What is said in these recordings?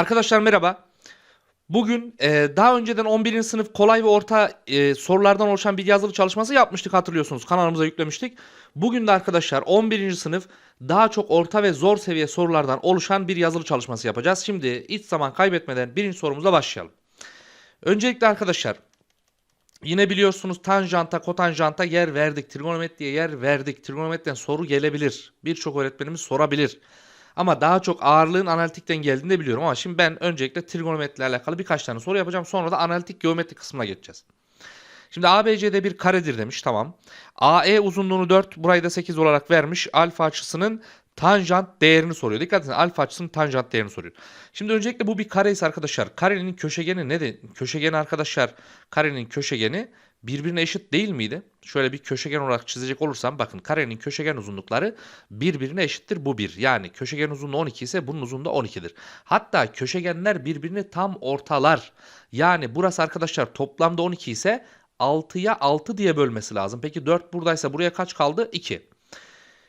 Arkadaşlar merhaba. Bugün e, daha önceden 11. sınıf kolay ve orta e, sorulardan oluşan bir yazılı çalışması yapmıştık hatırlıyorsunuz. Kanalımıza yüklemiştik. Bugün de arkadaşlar 11. sınıf daha çok orta ve zor seviye sorulardan oluşan bir yazılı çalışması yapacağız. Şimdi hiç zaman kaybetmeden birinci sorumuza başlayalım. Öncelikle arkadaşlar Yine biliyorsunuz tanjanta, kotanjanta yer verdik. Trigonometriye yer verdik. Trigonometriden soru gelebilir. Birçok öğretmenimiz sorabilir. Ama daha çok ağırlığın analitikten geldiğini de biliyorum. Ama şimdi ben öncelikle trigonometriyle alakalı birkaç tane soru yapacağım. Sonra da analitik geometri kısmına geçeceğiz. Şimdi ABC'de bir karedir demiş. Tamam. AE uzunluğunu 4, burayı da 8 olarak vermiş. Alfa açısının tanjant değerini soruyor. Dikkat edin alfa açısının tanjant değerini soruyor. Şimdi öncelikle bu bir kare arkadaşlar karenin köşegeni ne de köşegeni arkadaşlar karenin köşegeni birbirine eşit değil miydi? Şöyle bir köşegen olarak çizecek olursam bakın karenin köşegen uzunlukları birbirine eşittir bu bir. Yani köşegen uzunluğu 12 ise bunun uzunluğu 12'dir. Hatta köşegenler birbirini tam ortalar. Yani burası arkadaşlar toplamda 12 ise 6'ya 6 diye bölmesi lazım. Peki 4 buradaysa buraya kaç kaldı? 2.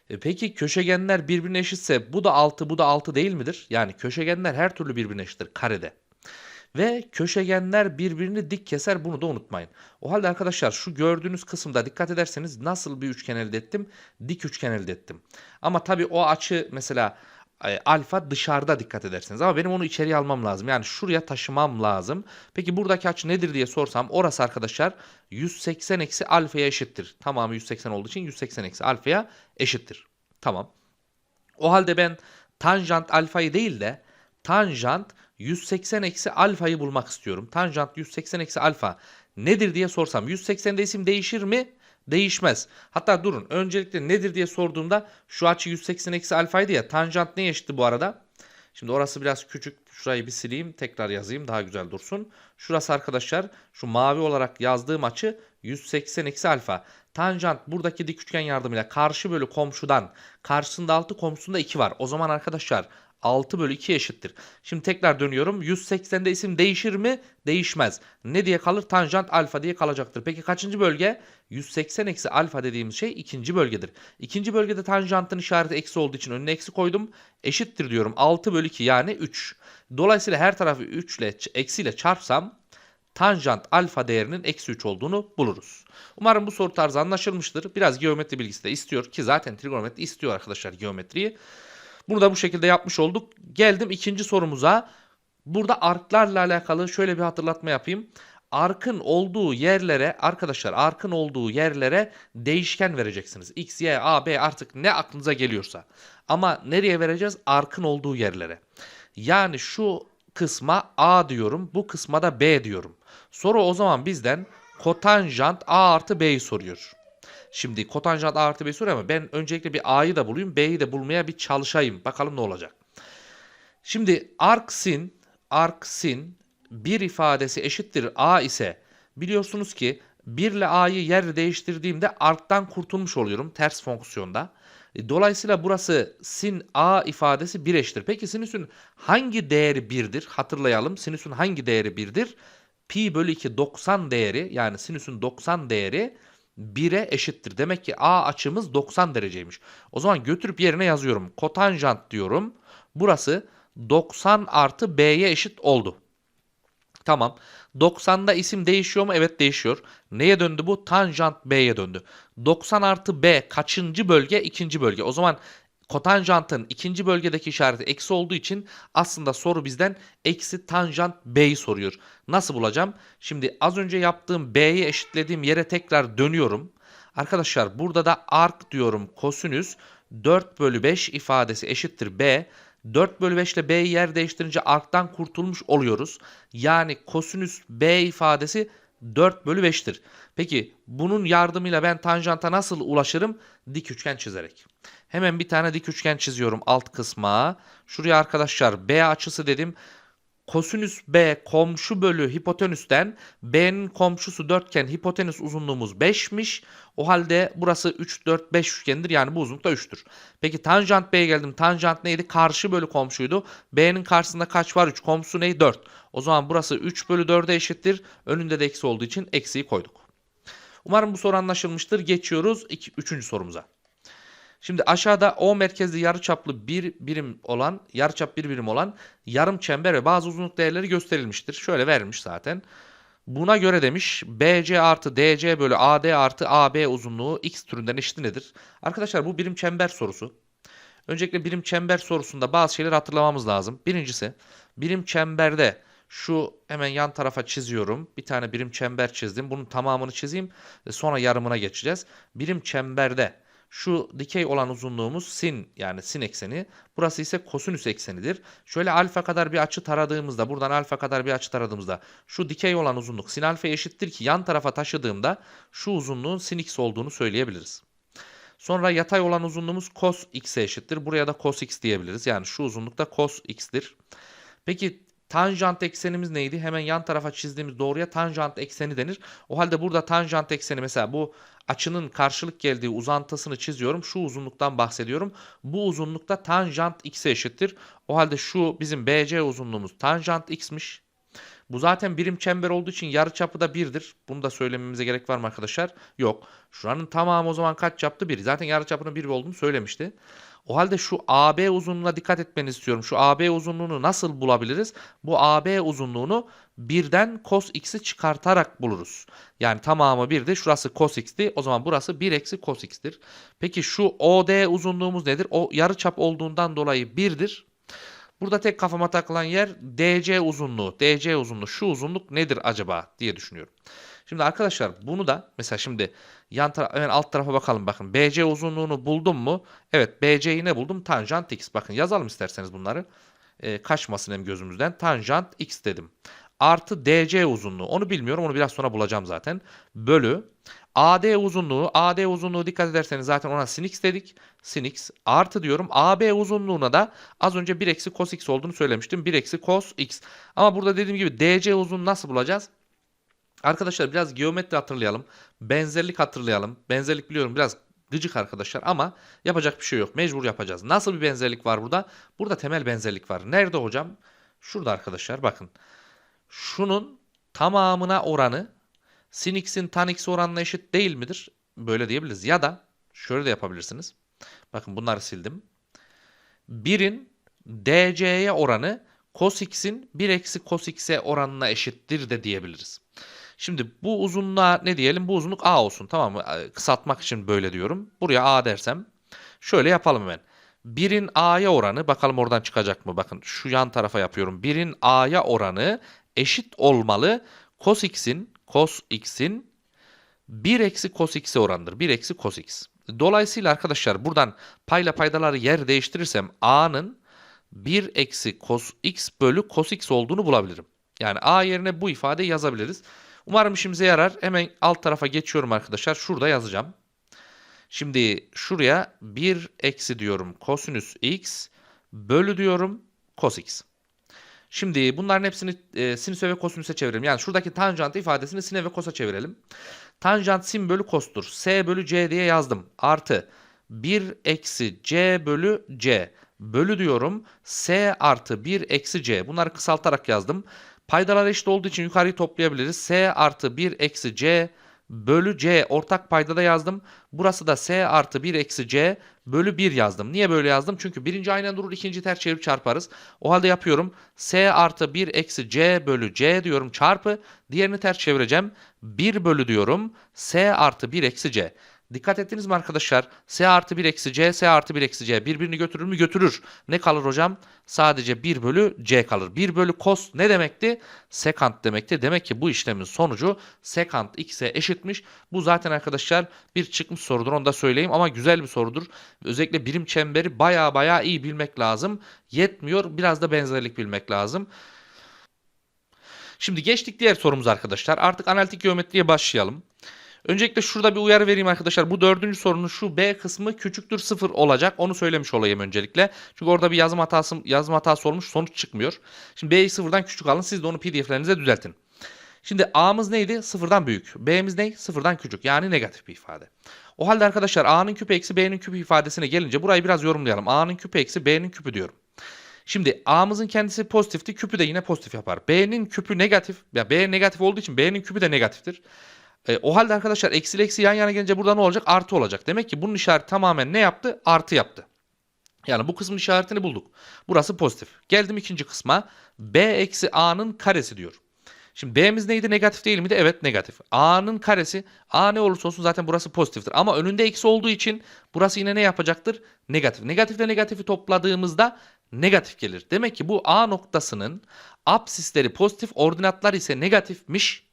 E peki köşegenler birbirine eşitse bu da 6 bu da 6 değil midir? Yani köşegenler her türlü birbirine eşittir karede. Ve köşegenler birbirini dik keser bunu da unutmayın. O halde arkadaşlar şu gördüğünüz kısımda dikkat ederseniz nasıl bir üçgen elde ettim? Dik üçgen elde ettim. Ama tabii o açı mesela e, alfa dışarıda dikkat ederseniz ama benim onu içeriye almam lazım. Yani şuraya taşımam lazım. Peki buradaki açı nedir diye sorsam orası arkadaşlar 180 eksi alfaya eşittir. Tamamı 180 olduğu için 180 eksi alfaya eşittir. Tamam. O halde ben tanjant alfayı değil de tanjant 180 eksi alfayı bulmak istiyorum. Tanjant 180 eksi alfa nedir diye sorsam 180'de isim değişir mi? Değişmez. Hatta durun öncelikle nedir diye sorduğumda şu açı 180 eksi alfaydı ya tanjant ne eşitti bu arada? Şimdi orası biraz küçük. Şurayı bir sileyim. Tekrar yazayım. Daha güzel dursun. Şurası arkadaşlar şu mavi olarak yazdığım açı 180 eksi alfa. Tanjant buradaki dik üçgen yardımıyla karşı bölü komşudan karşısında 6 komşusunda 2 var. O zaman arkadaşlar 6 bölü 2 eşittir. Şimdi tekrar dönüyorum. 180'de isim değişir mi? Değişmez. Ne diye kalır? Tanjant alfa diye kalacaktır. Peki kaçıncı bölge? 180 eksi alfa dediğimiz şey ikinci bölgedir. İkinci bölgede tanjantın işareti eksi olduğu için önüne eksi koydum. Eşittir diyorum. 6 bölü 2 yani 3. Dolayısıyla her tarafı 3 ile eksiyle çarpsam tanjant alfa değerinin eksi 3 olduğunu buluruz. Umarım bu soru tarzı anlaşılmıştır. Biraz geometri bilgisi de istiyor ki zaten trigonometri istiyor arkadaşlar geometriyi. Bunu da bu şekilde yapmış olduk. Geldim ikinci sorumuza. Burada arklarla alakalı şöyle bir hatırlatma yapayım. Arkın olduğu yerlere arkadaşlar arkın olduğu yerlere değişken vereceksiniz. X, Y, A, B artık ne aklınıza geliyorsa. Ama nereye vereceğiz? Arkın olduğu yerlere. Yani şu kısma A diyorum. Bu kısma da B diyorum. Soru o zaman bizden kotanjant A artı B'yi soruyor. Şimdi kotanjant A artı B soruyor ama ben öncelikle bir A'yı da bulayım B'yi de bulmaya bir çalışayım. Bakalım ne olacak. Şimdi arksin arksin bir ifadesi eşittir A ise biliyorsunuz ki 1 ile A'yı yer değiştirdiğimde arttan kurtulmuş oluyorum ters fonksiyonda. E, dolayısıyla burası sin A ifadesi 1 eşittir. Peki sinüsün hangi değeri 1'dir? Hatırlayalım. Sinüsün hangi değeri 1'dir? Pi bölü 2 90 değeri yani sinüsün 90 değeri 1'e eşittir. Demek ki A açımız 90 dereceymiş. O zaman götürüp yerine yazıyorum. Kotanjant diyorum. Burası 90 artı B'ye eşit oldu. Tamam. 90'da isim değişiyor mu? Evet değişiyor. Neye döndü bu? Tanjant B'ye döndü. 90 artı B kaçıncı bölge? İkinci bölge. O zaman kotanjantın ikinci bölgedeki işareti eksi olduğu için aslında soru bizden eksi tanjant B'yi soruyor. Nasıl bulacağım? Şimdi az önce yaptığım B'yi eşitlediğim yere tekrar dönüyorum. Arkadaşlar burada da arc diyorum kosinüs 4 bölü 5 ifadesi eşittir B. 4 bölü 5 ile B'yi yer değiştirince arc'tan kurtulmuş oluyoruz. Yani kosinüs B ifadesi 4 bölü 5'tir. Peki bunun yardımıyla ben tanjanta nasıl ulaşırım? Dik üçgen çizerek. Hemen bir tane dik üçgen çiziyorum alt kısma. Şuraya arkadaşlar B açısı dedim. Kosinüs B komşu bölü hipotenüsten B'nin komşusu 4 iken hipotenüs uzunluğumuz 5'miş. O halde burası 3, 4, 5 üçgendir. Yani bu uzunluk da 3'tür. Peki tanjant B'ye geldim. Tanjant neydi? Karşı bölü komşuydu. B'nin karşısında kaç var? 3. Komşusu neydi? 4. O zaman burası 3 bölü 4'e eşittir. Önünde de eksi olduğu için eksiyi koyduk. Umarım bu soru anlaşılmıştır. Geçiyoruz 3. sorumuza. Şimdi aşağıda O merkezli yarıçaplı bir birim olan, yarıçap bir birim olan yarım çember ve bazı uzunluk değerleri gösterilmiştir. Şöyle verilmiş zaten. Buna göre demiş BC artı DC bölü AD artı AB uzunluğu x türünden eşit nedir? Arkadaşlar bu birim çember sorusu. Öncelikle birim çember sorusunda bazı şeyleri hatırlamamız lazım. Birincisi birim çemberde şu hemen yan tarafa çiziyorum. Bir tane birim çember çizdim. Bunun tamamını çizeyim. Sonra yarımına geçeceğiz. Birim çemberde şu dikey olan uzunluğumuz sin yani sin ekseni. Burası ise kosinüs eksenidir. Şöyle alfa kadar bir açı taradığımızda buradan alfa kadar bir açı taradığımızda şu dikey olan uzunluk sin alfa eşittir ki yan tarafa taşıdığımda şu uzunluğun sin x olduğunu söyleyebiliriz. Sonra yatay olan uzunluğumuz cos x'e eşittir. Buraya da cos x diyebiliriz. Yani şu uzunluk da cos x'tir. Peki tanjant eksenimiz neydi? Hemen yan tarafa çizdiğimiz doğruya tanjant ekseni denir. O halde burada tanjant ekseni mesela bu açının karşılık geldiği uzantısını çiziyorum. Şu uzunluktan bahsediyorum. Bu uzunlukta tanjant x'e eşittir. O halde şu bizim BC uzunluğumuz tanjant x'miş. Bu zaten birim çember olduğu için yarıçapı da 1'dir. Bunu da söylememize gerek var mı arkadaşlar? Yok. Şuranın tamamı o zaman kaç yaptı? 1. Zaten yarıçapının 1 olduğunu söylemişti. O halde şu AB uzunluğuna dikkat etmenizi istiyorum. Şu AB uzunluğunu nasıl bulabiliriz? Bu AB uzunluğunu birden cos x'i çıkartarak buluruz. Yani tamamı 1'di. Şurası cos x'ti. O zaman burası 1 eksi cos x'tir. Peki şu OD uzunluğumuz nedir? O yarıçap olduğundan dolayı 1'dir. Burada tek kafama takılan yer DC uzunluğu. DC uzunluğu. Şu uzunluk nedir acaba diye düşünüyorum. Şimdi arkadaşlar bunu da mesela şimdi yan tara hemen alt tarafa bakalım bakın. BC uzunluğunu buldum mu? Evet BC'yi ne buldum? Tanjant x. Bakın yazalım isterseniz bunları. Ee, kaçmasın hem gözümüzden. Tanjant x dedim. Artı DC uzunluğu. Onu bilmiyorum. Onu biraz sonra bulacağım zaten. Bölü AD uzunluğu. AD uzunluğu dikkat ederseniz zaten ona sin x dedik. Sin x artı diyorum. AB uzunluğuna da az önce 1 eksi cos x olduğunu söylemiştim. 1 eksi cos x. Ama burada dediğim gibi DC uzunluğunu nasıl bulacağız? Arkadaşlar biraz geometri hatırlayalım. Benzerlik hatırlayalım. Benzerlik biliyorum biraz gıcık arkadaşlar ama yapacak bir şey yok. Mecbur yapacağız. Nasıl bir benzerlik var burada? Burada temel benzerlik var. Nerede hocam? Şurada arkadaşlar bakın. Şunun tamamına oranı sin x'in tan x oranına eşit değil midir? Böyle diyebiliriz. Ya da şöyle de yapabilirsiniz. Bakın bunları sildim. 1'in DC'ye oranı cos x'in 1 eksi cos x'e oranına eşittir de diyebiliriz. Şimdi bu uzunluğa ne diyelim? Bu uzunluk A olsun tamam mı? Kısaltmak için böyle diyorum. Buraya A dersem şöyle yapalım hemen. 1'in A'ya oranı bakalım oradan çıkacak mı? Bakın şu yan tarafa yapıyorum. 1'in A'ya oranı eşit olmalı. Cos x'in cos x'in 1 eksi cos x'e orandır. 1 eksi cos x. Dolayısıyla arkadaşlar buradan payla paydaları yer değiştirirsem A'nın 1 eksi cos x bölü cos x olduğunu bulabilirim. Yani A yerine bu ifadeyi yazabiliriz. Umarım işimize yarar. Hemen alt tarafa geçiyorum arkadaşlar. Şurada yazacağım. Şimdi şuraya 1 eksi diyorum kosinüs x bölü diyorum cos x. Şimdi bunların hepsini e, sinüse ve kosinüse çevirelim. Yani şuradaki tanjant ifadesini sine ve kosa çevirelim. Tanjant sin bölü kostur. S bölü C diye yazdım. Artı 1 eksi C bölü C. Bölü diyorum. S artı 1 eksi C. Bunları kısaltarak yazdım. Paydalar eşit olduğu için yukarıyı toplayabiliriz. S artı 1 eksi C bölü C ortak paydada yazdım. Burası da S artı 1 eksi C bölü 1 yazdım. Niye böyle yazdım? Çünkü birinci aynen durur ikinci ters çevirip çarparız. O halde yapıyorum. S artı 1 eksi C bölü C diyorum çarpı. Diğerini ters çevireceğim. 1 bölü diyorum. S artı 1 eksi C. Dikkat ettiniz mi arkadaşlar? S artı 1 eksi C, S artı 1 eksi C birbirini götürür mü? Götürür. Ne kalır hocam? Sadece 1 bölü C kalır. 1 bölü cos ne demekti? Sekant demekti. Demek ki bu işlemin sonucu sekant x'e eşitmiş. Bu zaten arkadaşlar bir çıkmış sorudur onu da söyleyeyim ama güzel bir sorudur. Özellikle birim çemberi baya baya iyi bilmek lazım. Yetmiyor biraz da benzerlik bilmek lazım. Şimdi geçtik diğer sorumuz arkadaşlar. Artık analitik geometriye başlayalım. Öncelikle şurada bir uyarı vereyim arkadaşlar. Bu dördüncü sorunun şu B kısmı küçüktür sıfır olacak. Onu söylemiş olayım öncelikle. Çünkü orada bir yazım hatası, yazım hatası olmuş sonuç çıkmıyor. Şimdi B'yi sıfırdan küçük alın. Siz de onu pdf'lerinize düzeltin. Şimdi A'mız neydi? Sıfırdan büyük. B'miz ne? Sıfırdan küçük. Yani negatif bir ifade. O halde arkadaşlar A'nın küpü eksi B'nin küpü ifadesine gelince burayı biraz yorumlayalım. A'nın küpü eksi B'nin küpü diyorum. Şimdi A'mızın kendisi pozitifti. Küpü de yine pozitif yapar. B'nin küpü negatif. Ya B negatif olduğu için B'nin küpü de negatiftir. E, o halde arkadaşlar eksi eksi yan yana gelince burada ne olacak? Artı olacak. Demek ki bunun işareti tamamen ne yaptı? Artı yaptı. Yani bu kısmın işaretini bulduk. Burası pozitif. Geldim ikinci kısma. B eksi A'nın karesi diyor. Şimdi B'miz neydi? Negatif değil miydi? Evet negatif. A'nın karesi A ne olursa olsun zaten burası pozitiftir. Ama önünde eksi olduğu için burası yine ne yapacaktır? Negatif. Negatifle negatifi topladığımızda negatif gelir. Demek ki bu A noktasının apsisleri pozitif, ordinatlar ise negatifmiş.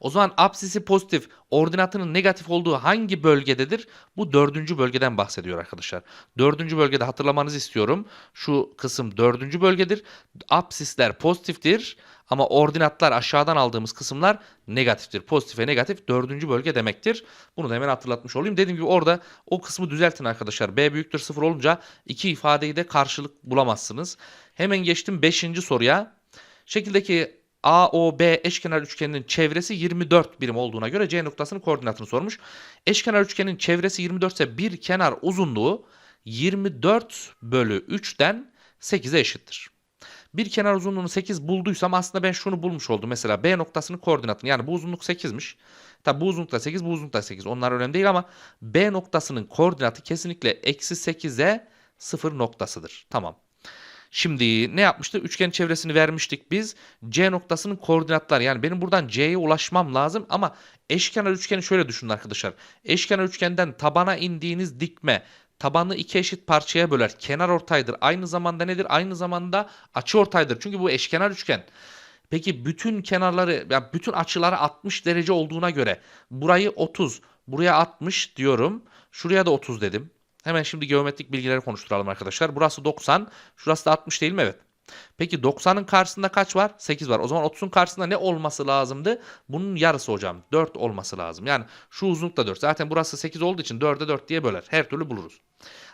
O zaman apsisi pozitif, ordinatının negatif olduğu hangi bölgededir? Bu dördüncü bölgeden bahsediyor arkadaşlar. Dördüncü bölgede hatırlamanızı istiyorum. Şu kısım dördüncü bölgedir. Apsisler pozitiftir ama ordinatlar aşağıdan aldığımız kısımlar negatiftir. Pozitif ve negatif dördüncü bölge demektir. Bunu da hemen hatırlatmış olayım. Dediğim gibi orada o kısmı düzeltin arkadaşlar. B büyüktür sıfır olunca iki ifadeyi de karşılık bulamazsınız. Hemen geçtim beşinci soruya. Şekildeki AOB eşkenar üçgeninin çevresi 24 birim olduğuna göre C noktasının koordinatını sormuş. Eşkenar üçgenin çevresi 24 ise bir kenar uzunluğu 24 bölü 3'ten 8'e eşittir. Bir kenar uzunluğunu 8 bulduysam aslında ben şunu bulmuş oldum. Mesela B noktasının koordinatını yani bu uzunluk 8'miş. Tabi bu uzunluk da 8 bu uzunluk da 8 onlar önemli değil ama B noktasının koordinatı kesinlikle eksi 8'e 0 noktasıdır. Tamam. Şimdi ne yapmıştık? Üçgen çevresini vermiştik biz. C noktasının koordinatları yani benim buradan C'ye ulaşmam lazım ama eşkenar üçgeni şöyle düşünün arkadaşlar. Eşkenar üçgenden tabana indiğiniz dikme tabanı iki eşit parçaya böler. Kenar ortaydır. Aynı zamanda nedir? Aynı zamanda açı ortaydır. Çünkü bu eşkenar üçgen. Peki bütün kenarları yani bütün açıları 60 derece olduğuna göre burayı 30, buraya 60 diyorum. Şuraya da 30 dedim. Hemen şimdi geometrik bilgileri konuşturalım arkadaşlar. Burası 90, şurası da 60 değil mi? Evet. Peki 90'ın karşısında kaç var? 8 var. O zaman 30'un karşısında ne olması lazımdı? Bunun yarısı hocam. 4 olması lazım. Yani şu uzunluk da 4. Zaten burası 8 olduğu için 4'e 4 diye böler. Her türlü buluruz.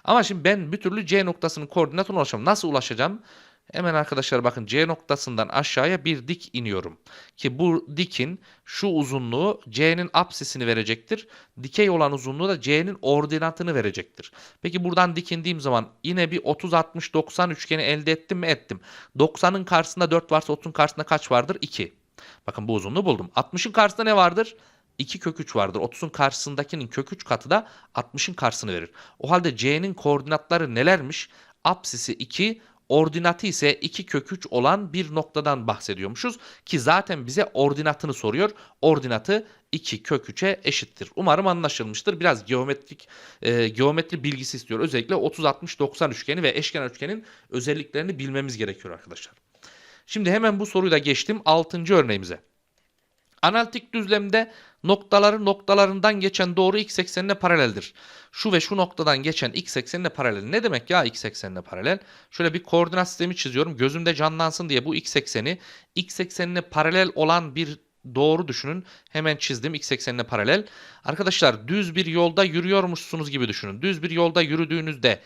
Ama şimdi ben bir türlü C noktasının koordinatına ulaşamam. Nasıl ulaşacağım? Hemen arkadaşlar bakın C noktasından aşağıya bir dik iniyorum. Ki bu dikin şu uzunluğu C'nin apsisini verecektir. Dikey olan uzunluğu da C'nin ordinatını verecektir. Peki buradan dik indiğim zaman yine bir 30 60 90 üçgeni elde ettim mi? Ettim. 90'ın karşısında 4 varsa 30'un karşısında kaç vardır? 2. Bakın bu uzunluğu buldum. 60'ın karşısında ne vardır? 2 kök 3 vardır. 30'un karşısındakinin kök 3 katı da 60'ın karşısını verir. O halde C'nin koordinatları nelermiş? Apsisi 2, ordinatı ise 2 kök 3 olan bir noktadan bahsediyormuşuz. Ki zaten bize ordinatını soruyor. Ordinatı 2 kök 3'e eşittir. Umarım anlaşılmıştır. Biraz geometrik e, geometri bilgisi istiyor. Özellikle 30 60 90 üçgeni ve eşkenar üçgenin özelliklerini bilmemiz gerekiyor arkadaşlar. Şimdi hemen bu soruyu da geçtim 6. örneğimize. Analitik düzlemde noktaları noktalarından geçen doğru x eksenine paraleldir. Şu ve şu noktadan geçen x eksenine paralel. Ne demek ya x eksenine paralel? Şöyle bir koordinat sistemi çiziyorum. Gözümde canlansın diye bu x ekseni x eksenine paralel olan bir doğru düşünün. Hemen çizdim x eksenine paralel. Arkadaşlar düz bir yolda yürüyormuşsunuz gibi düşünün. Düz bir yolda yürüdüğünüzde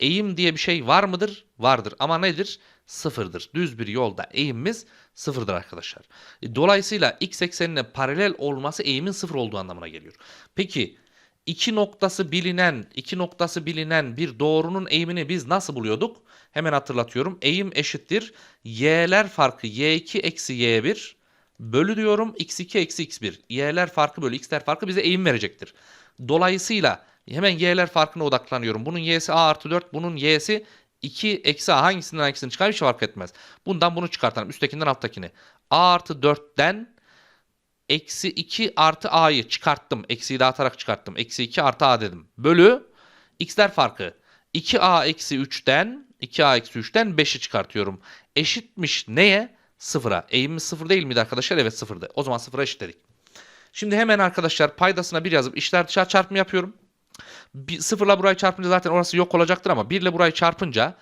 eğim diye bir şey var mıdır? Vardır. Ama nedir? Sıfırdır. Düz bir yolda eğimimiz sıfırdır arkadaşlar. E, Dolayısıyla x eksenine paralel olması eğimin sıfır olduğu anlamına geliyor. Peki iki noktası bilinen, iki noktası bilinen bir doğrunun eğimini biz nasıl buluyorduk? Hemen hatırlatıyorum. Eğim eşittir. Y'ler farkı y2 eksi y1 bölü diyorum x2 eksi x1. Y'ler farkı bölü x'ler farkı bize eğim verecektir. Dolayısıyla hemen y'ler farkına odaklanıyorum. Bunun y'si a artı 4, bunun y'si 2 eksi a hangisinden hangisini çıkar hiç fark etmez. Bundan bunu çıkartalım. Üsttekinden alttakini. a artı 4'ten eksi 2 artı a'yı çıkarttım. Eksiyi dağıtarak çıkarttım. Eksi 2 artı a dedim. Bölü x'ler farkı. 2a eksi 3'ten 2a eksi 3'ten 5'i çıkartıyorum. Eşitmiş neye? Sıfıra. Eğimimiz sıfır değil miydi arkadaşlar? Evet sıfırdı. O zaman sıfıra eşitledik. Şimdi hemen arkadaşlar paydasına bir yazıp işler dışarı çarpımı yapıyorum. Bir, sıfırla burayı çarpınca zaten orası yok olacaktır ama 1 ile burayı çarpınca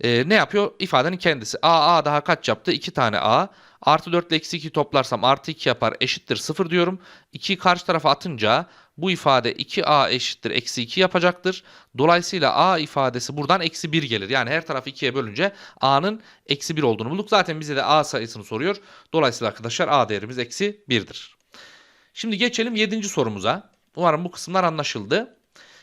e, ne yapıyor? İfadenin kendisi. A, A daha kaç yaptı? 2 tane A. Artı 4 ile eksi 2 toplarsam artı 2 yapar eşittir 0 diyorum. 2'yi karşı tarafa atınca bu ifade 2A eşittir eksi 2 yapacaktır. Dolayısıyla A ifadesi buradan eksi 1 gelir. Yani her tarafı 2'ye bölünce A'nın eksi 1 olduğunu bulduk. Zaten bize de A sayısını soruyor. Dolayısıyla arkadaşlar A değerimiz eksi 1'dir. Şimdi geçelim 7. sorumuza. Umarım bu kısımlar anlaşıldı.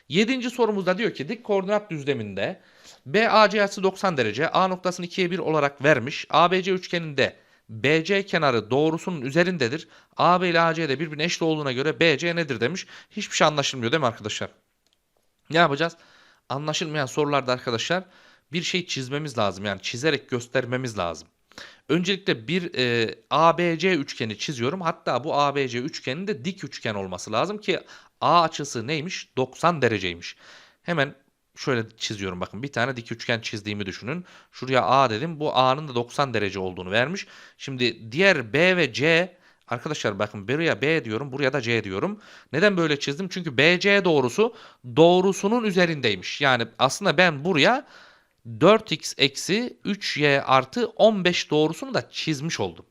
7. sorumuzda diyor ki dik koordinat düzleminde BAC açısı 90 derece A noktasını 2'ye 1 olarak vermiş. ABC üçgeninde BC kenarı doğrusunun üzerindedir. AB ile AC de birbirine eşit olduğuna göre BC nedir demiş. Hiçbir şey anlaşılmıyor değil mi arkadaşlar? Ne yapacağız? Anlaşılmayan sorularda arkadaşlar bir şey çizmemiz lazım. Yani çizerek göstermemiz lazım. Öncelikle bir e, ABC üçgeni çiziyorum. Hatta bu ABC üçgenin de dik üçgen olması lazım ki A açısı neymiş? 90 dereceymiş. Hemen şöyle çiziyorum bakın. Bir tane dik üçgen çizdiğimi düşünün. Şuraya A dedim. Bu A'nın da 90 derece olduğunu vermiş. Şimdi diğer B ve C Arkadaşlar bakın buraya B diyorum, buraya da C diyorum. Neden böyle çizdim? Çünkü BC doğrusu doğrusunun üzerindeymiş. Yani aslında ben buraya 4x eksi 3y artı 15 doğrusunu da çizmiş oldum.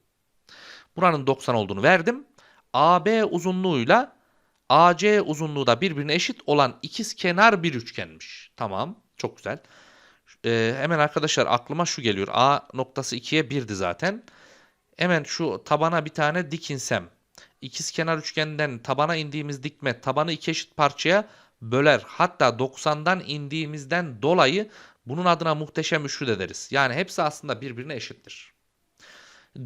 Buranın 90 olduğunu verdim. AB uzunluğuyla AC uzunluğu da birbirine eşit olan ikiz kenar bir üçgenmiş. Tamam. Çok güzel. Ee, hemen arkadaşlar aklıma şu geliyor. A noktası 2'ye 1'di zaten. Hemen şu tabana bir tane dik insem. İkiz kenar üçgenden tabana indiğimiz dikme tabanı iki eşit parçaya böler. Hatta 90'dan indiğimizden dolayı bunun adına muhteşem üçlü de deriz. Yani hepsi aslında birbirine eşittir.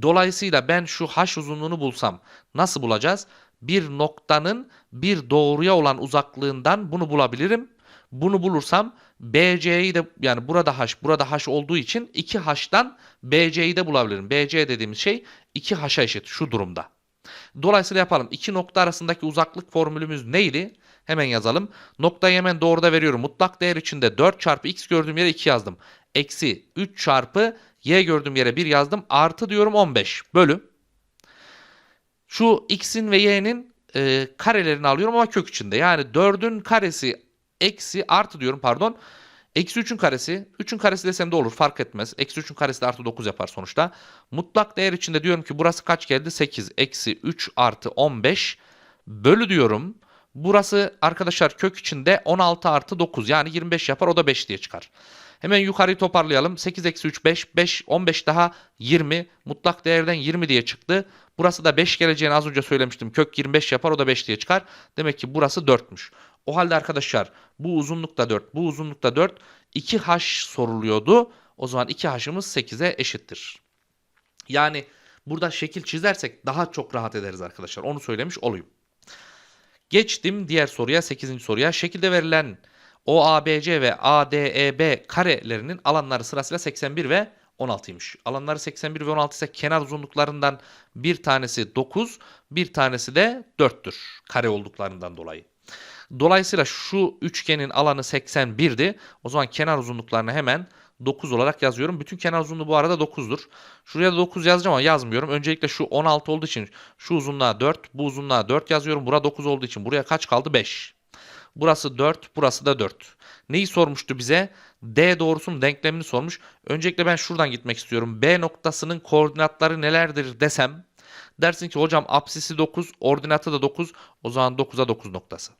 Dolayısıyla ben şu h uzunluğunu bulsam nasıl bulacağız? Bir noktanın bir doğruya olan uzaklığından bunu bulabilirim. Bunu bulursam BC'yi de yani burada h, burada h olduğu için 2h'dan BC'yi de bulabilirim. BC dediğimiz şey 2h'a eşit şu durumda. Dolayısıyla yapalım. İki nokta arasındaki uzaklık formülümüz neydi? Hemen yazalım. Noktayı hemen doğruda veriyorum. Mutlak değer içinde 4 çarpı x gördüğüm yere 2 yazdım. Eksi 3 çarpı y gördüğüm yere 1 yazdım. Artı diyorum 15 bölü. Şu x'in ve y'nin e, karelerini alıyorum ama kök içinde. Yani 4'ün karesi eksi artı diyorum pardon. Eksi 3'ün karesi. 3'ün karesi desem de olur fark etmez. Eksi 3'ün karesi de artı 9 yapar sonuçta. Mutlak değer içinde diyorum ki burası kaç geldi? 8 eksi 3 artı 15 bölü diyorum. Burası arkadaşlar kök içinde 16 artı 9 yani 25 yapar o da 5 diye çıkar. Hemen yukarıyı toparlayalım. 8 eksi 3 5 5 15 daha 20 mutlak değerden 20 diye çıktı. Burası da 5 geleceğini az önce söylemiştim. Kök 25 yapar o da 5 diye çıkar. Demek ki burası 4'müş. O halde arkadaşlar bu uzunlukta 4 bu uzunlukta 4 2h soruluyordu. O zaman 2h'ımız 8'e eşittir. Yani burada şekil çizersek daha çok rahat ederiz arkadaşlar. Onu söylemiş olayım. Geçtim diğer soruya 8. soruya. Şekilde verilen OABC ve ADEB karelerinin alanları sırasıyla 81 ve 16'ymış. Alanları 81 ve 16 ise kenar uzunluklarından bir tanesi 9, bir tanesi de 4'tür kare olduklarından dolayı. Dolayısıyla şu üçgenin alanı 81'di. O zaman kenar uzunluklarını hemen 9 olarak yazıyorum. Bütün kenar uzunluğu bu arada 9'dur. Şuraya da 9 yazacağım ama yazmıyorum. Öncelikle şu 16 olduğu için şu uzunluğa 4, bu uzunluğa 4 yazıyorum. Bura 9 olduğu için buraya kaç kaldı? 5. Burası 4, burası da 4. Neyi sormuştu bize? D doğrusunun denklemini sormuş. Öncelikle ben şuradan gitmek istiyorum. B noktasının koordinatları nelerdir desem. Dersin ki hocam apsisi 9, ordinatı da 9. O zaman 9'a 9 noktası.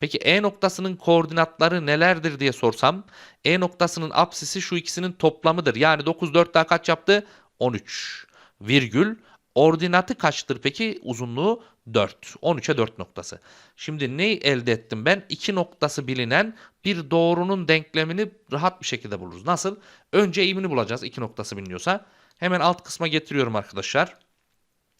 Peki E noktasının koordinatları nelerdir diye sorsam E noktasının apsisi şu ikisinin toplamıdır. Yani 9 4 daha kaç yaptı? 13 virgül ordinatı kaçtır peki? Uzunluğu 4. 13'e 4 noktası. Şimdi neyi elde ettim ben? 2 noktası bilinen bir doğrunun denklemini rahat bir şekilde buluruz. Nasıl? Önce eğimini bulacağız 2 noktası biliniyorsa. Hemen alt kısma getiriyorum arkadaşlar.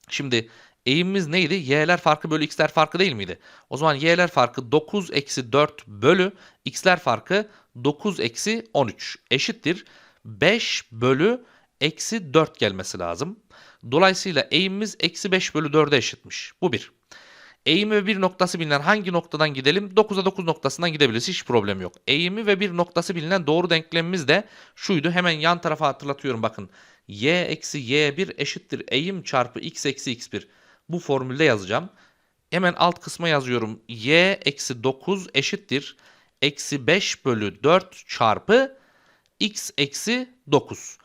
Şimdi eğimimiz neydi? Y'ler farkı bölü x'ler farkı değil miydi? O zaman y'ler farkı 9 eksi 4 bölü x'ler farkı 9 eksi 13 eşittir. 5 bölü eksi 4 gelmesi lazım. Dolayısıyla eğimimiz eksi 5 bölü 4'e eşitmiş. Bu bir. Eğimi ve bir noktası bilinen hangi noktadan gidelim? 9'a 9 noktasından gidebiliriz. Hiç problem yok. Eğimi ve bir noktası bilinen doğru denklemimiz de şuydu. Hemen yan tarafa hatırlatıyorum bakın. y eksi y1 eşittir eğim çarpı x eksi x1 bu formülde yazacağım. Hemen alt kısma yazıyorum. y eksi 9 eşittir. Eksi 5 bölü 4 çarpı x eksi 9.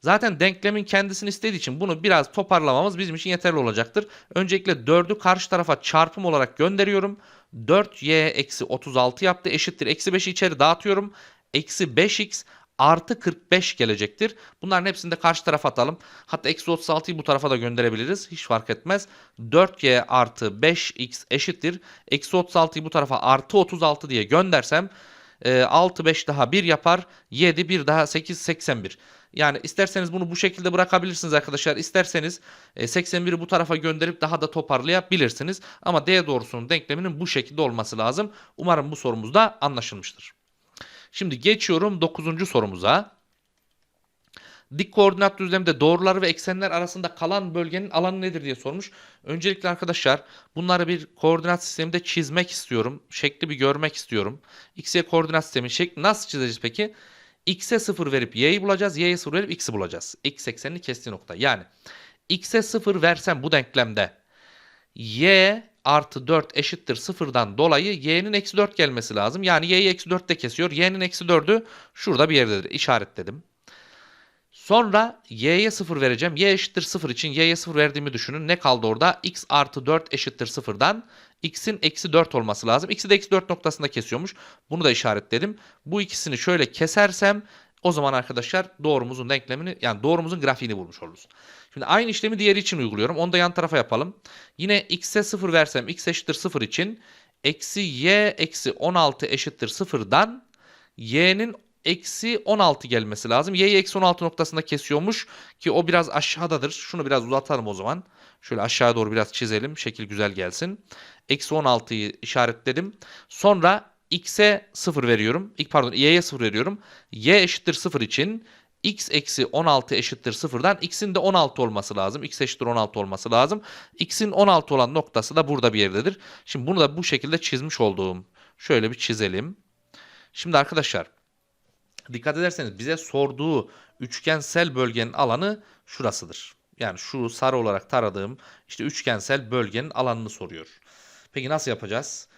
Zaten denklemin kendisini istediği için bunu biraz toparlamamız bizim için yeterli olacaktır. Öncelikle 4'ü karşı tarafa çarpım olarak gönderiyorum. 4y eksi 36 yaptı eşittir. Eksi 5'i içeri dağıtıyorum. Eksi 5x artı 45 gelecektir. Bunların hepsini de karşı tarafa atalım. Hatta eksi 36'yı bu tarafa da gönderebiliriz. Hiç fark etmez. 4y artı 5x eşittir. Eksi 36'yı bu tarafa artı 36 diye göndersem 6 5 daha 1 yapar. 7 1 daha 8 81. Yani isterseniz bunu bu şekilde bırakabilirsiniz arkadaşlar. İsterseniz e, 81'i bu tarafa gönderip daha da toparlayabilirsiniz. Ama D doğrusunun denkleminin bu şekilde olması lazım. Umarım bu sorumuz da anlaşılmıştır. Şimdi geçiyorum 9. sorumuza. Dik koordinat düzleminde doğruları ve eksenler arasında kalan bölgenin alanı nedir diye sormuş. Öncelikle arkadaşlar bunları bir koordinat sisteminde çizmek istiyorum. Şekli bir görmek istiyorum. X'e koordinat sistemi şekli nasıl çizeceğiz peki? X'e 0 verip Y'yi bulacağız. Y'ye 0 verip X'i bulacağız. X eksenini kestiği nokta. Yani X'e 0 versem bu denklemde Y artı 4 eşittir 0'dan dolayı Y'nin eksi 4 gelmesi lazım. Yani Y'yi eksi 4 de kesiyor. Y'nin eksi 4'ü şurada bir yerdedir. İşaretledim. Sonra y'ye 0 vereceğim. y eşittir 0 için y'ye 0 verdiğimi düşünün. Ne kaldı orada? x artı 4 eşittir 0'dan x'in eksi 4 olması lazım. x'i de eksi 4 noktasında kesiyormuş. Bunu da işaretledim. Bu ikisini şöyle kesersem o zaman arkadaşlar doğrumuzun denklemini yani doğrumuzun grafiğini bulmuş oluruz. Şimdi aynı işlemi diğeri için uyguluyorum. Onu da yan tarafa yapalım. Yine x'e 0 versem x eşittir 0 için eksi y eksi 16 eşittir 0'dan y'nin eksi 16 gelmesi lazım. Y'yi eksi 16 noktasında kesiyormuş ki o biraz aşağıdadır. Şunu biraz uzatalım o zaman. Şöyle aşağı doğru biraz çizelim. Şekil güzel gelsin. Eksi 16'yı işaretledim. Sonra x'e 0 veriyorum. İlk pardon y'ye 0 veriyorum. y eşittir 0 için x eksi 16 eşittir 0'dan x'in de 16 olması lazım. x eşittir 16 olması lazım. x'in 16 olan noktası da burada bir yerdedir. Şimdi bunu da bu şekilde çizmiş olduğum. Şöyle bir çizelim. Şimdi arkadaşlar Dikkat ederseniz bize sorduğu üçgensel bölgenin alanı şurasıdır. Yani şu sarı olarak taradığım işte üçgensel bölgenin alanını soruyor. Peki nasıl yapacağız?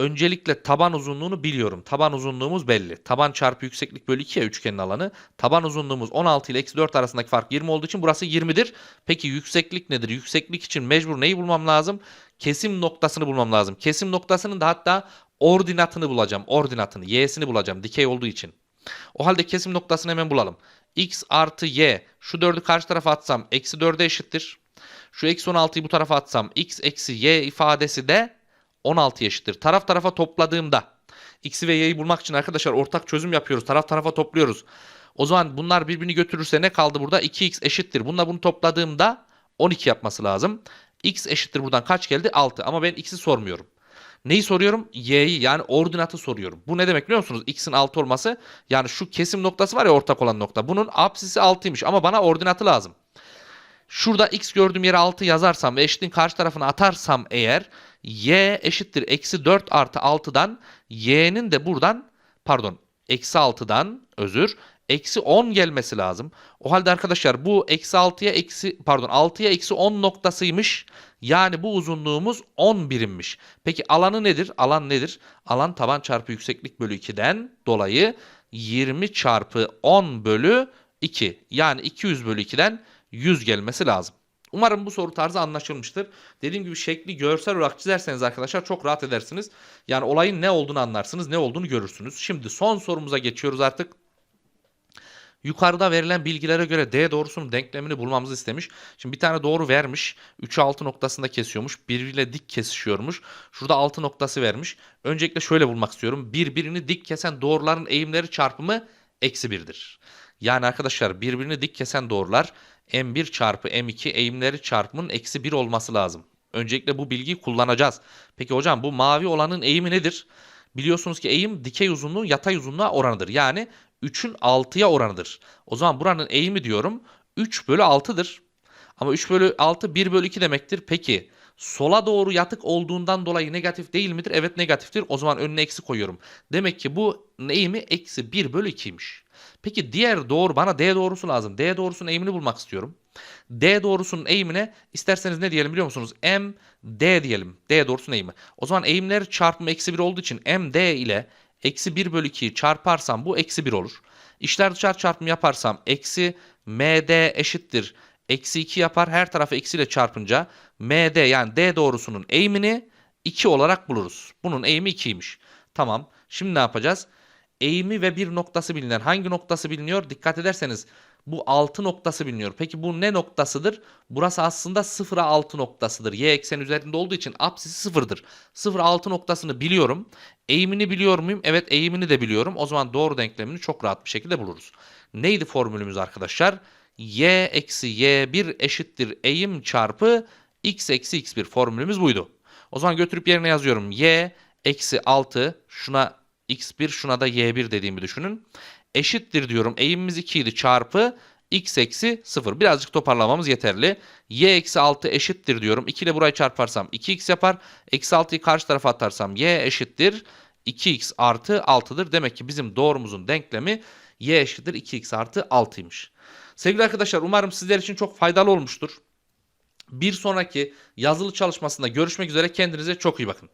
Öncelikle taban uzunluğunu biliyorum. Taban uzunluğumuz belli. Taban çarpı yükseklik bölü 2 ya üçgenin alanı. Taban uzunluğumuz 16 ile eksi 4 arasındaki fark 20 olduğu için burası 20'dir. Peki yükseklik nedir? Yükseklik için mecbur neyi bulmam lazım? Kesim noktasını bulmam lazım. Kesim noktasının da hatta ordinatını bulacağım. Ordinatını, y'sini bulacağım dikey olduğu için. O halde kesim noktasını hemen bulalım. x artı y. Şu 4'ü karşı tarafa atsam eksi 4'e eşittir. Şu eksi 16'yı bu tarafa atsam x eksi y ifadesi de 16 eşittir. Taraf tarafa topladığımda x'i ve y'yi bulmak için arkadaşlar ortak çözüm yapıyoruz. Taraf tarafa topluyoruz. O zaman bunlar birbirini götürürse ne kaldı burada? 2x eşittir. Bununla bunu topladığımda 12 yapması lazım. x eşittir buradan kaç geldi? 6. Ama ben x'i sormuyorum. Neyi soruyorum? Y'yi yani ordinatı soruyorum. Bu ne demek biliyor musunuz? X'in 6 olması yani şu kesim noktası var ya ortak olan nokta. Bunun apsisi 6'ymış ama bana ordinatı lazım. Şurada x gördüğüm yere 6 yazarsam ve eşitliğin karşı tarafına atarsam eğer y eşittir eksi 4 artı 6'dan y'nin de buradan pardon eksi 6'dan özür eksi 10 gelmesi lazım. O halde arkadaşlar bu eksi 6'ya eksi pardon 6'ya eksi 10 noktasıymış. Yani bu uzunluğumuz 10 birimmiş. Peki alanı nedir? Alan nedir? Alan taban çarpı yükseklik bölü 2'den dolayı 20 çarpı 10 bölü 2. Yani 200 bölü 2'den 100 gelmesi lazım. Umarım bu soru tarzı anlaşılmıştır. Dediğim gibi şekli görsel olarak çizerseniz arkadaşlar çok rahat edersiniz. Yani olayın ne olduğunu anlarsınız, ne olduğunu görürsünüz. Şimdi son sorumuza geçiyoruz artık. Yukarıda verilen bilgilere göre D doğrusunun denklemini bulmamızı istemiş. Şimdi bir tane doğru vermiş. 3'ü 6 noktasında kesiyormuş. Birbiriyle dik kesişiyormuş. Şurada 6 noktası vermiş. Öncelikle şöyle bulmak istiyorum. Birbirini dik kesen doğruların eğimleri çarpımı eksi 1'dir. Yani arkadaşlar birbirini dik kesen doğrular M1 çarpı M2 eğimleri çarpımının eksi 1 olması lazım. Öncelikle bu bilgiyi kullanacağız. Peki hocam bu mavi olanın eğimi nedir? Biliyorsunuz ki eğim dikey uzunluğun yatay uzunluğa oranıdır. Yani 3'ün 6'ya oranıdır. O zaman buranın eğimi diyorum 3 bölü 6'dır. Ama 3 bölü 6 1 bölü 2 demektir. Peki sola doğru yatık olduğundan dolayı negatif değil midir? Evet negatiftir. O zaman önüne eksi koyuyorum. Demek ki bu eğimi eksi 1 bölü 2'ymiş. Peki diğer doğru bana D doğrusu lazım. D doğrusunun eğimini bulmak istiyorum. D doğrusunun eğimine isterseniz ne diyelim biliyor musunuz? M D diyelim. D doğrusunun eğimi. O zaman eğimler çarpımı eksi 1 olduğu için M D ile eksi 1 bölü 2'yi çarparsam bu eksi 1 olur. İşler dışarı çarpımı yaparsam eksi MD eşittir. Eksi 2 yapar. Her tarafı eksiyle çarpınca MD yani D doğrusunun eğimini 2 olarak buluruz. Bunun eğimi 2'ymiş. Tamam. Şimdi ne yapacağız? Eğimi ve bir noktası bilinen. Hangi noktası biliniyor? Dikkat ederseniz Bu 6 noktası biliniyor. Peki bu ne noktasıdır? Burası aslında 0'a 6 noktasıdır. Y eksen üzerinde olduğu için apsisi 0'dır. 0'a 6 noktasını biliyorum. Eğimini biliyor muyum? Evet eğimini de biliyorum. O zaman doğru denklemini çok rahat bir şekilde buluruz. Neydi formülümüz arkadaşlar? Y eksi Y1 eşittir eğim çarpı X eksi X1 formülümüz buydu. O zaman götürüp yerine yazıyorum. Y eksi 6 şuna X1 şuna da Y1 dediğimi düşünün. Eşittir diyorum. Eğimimiz 2 idi çarpı X eksi 0. Birazcık toparlamamız yeterli. Y eksi 6 eşittir diyorum. 2 ile burayı çarparsam 2x yapar. Eksi 6'yı karşı tarafa atarsam y eşittir 2x artı 6'dır. Demek ki bizim doğrumuzun denklemi y eşittir 2x artı 6'ymış. Sevgili arkadaşlar umarım sizler için çok faydalı olmuştur. Bir sonraki yazılı çalışmasında görüşmek üzere. Kendinize çok iyi bakın.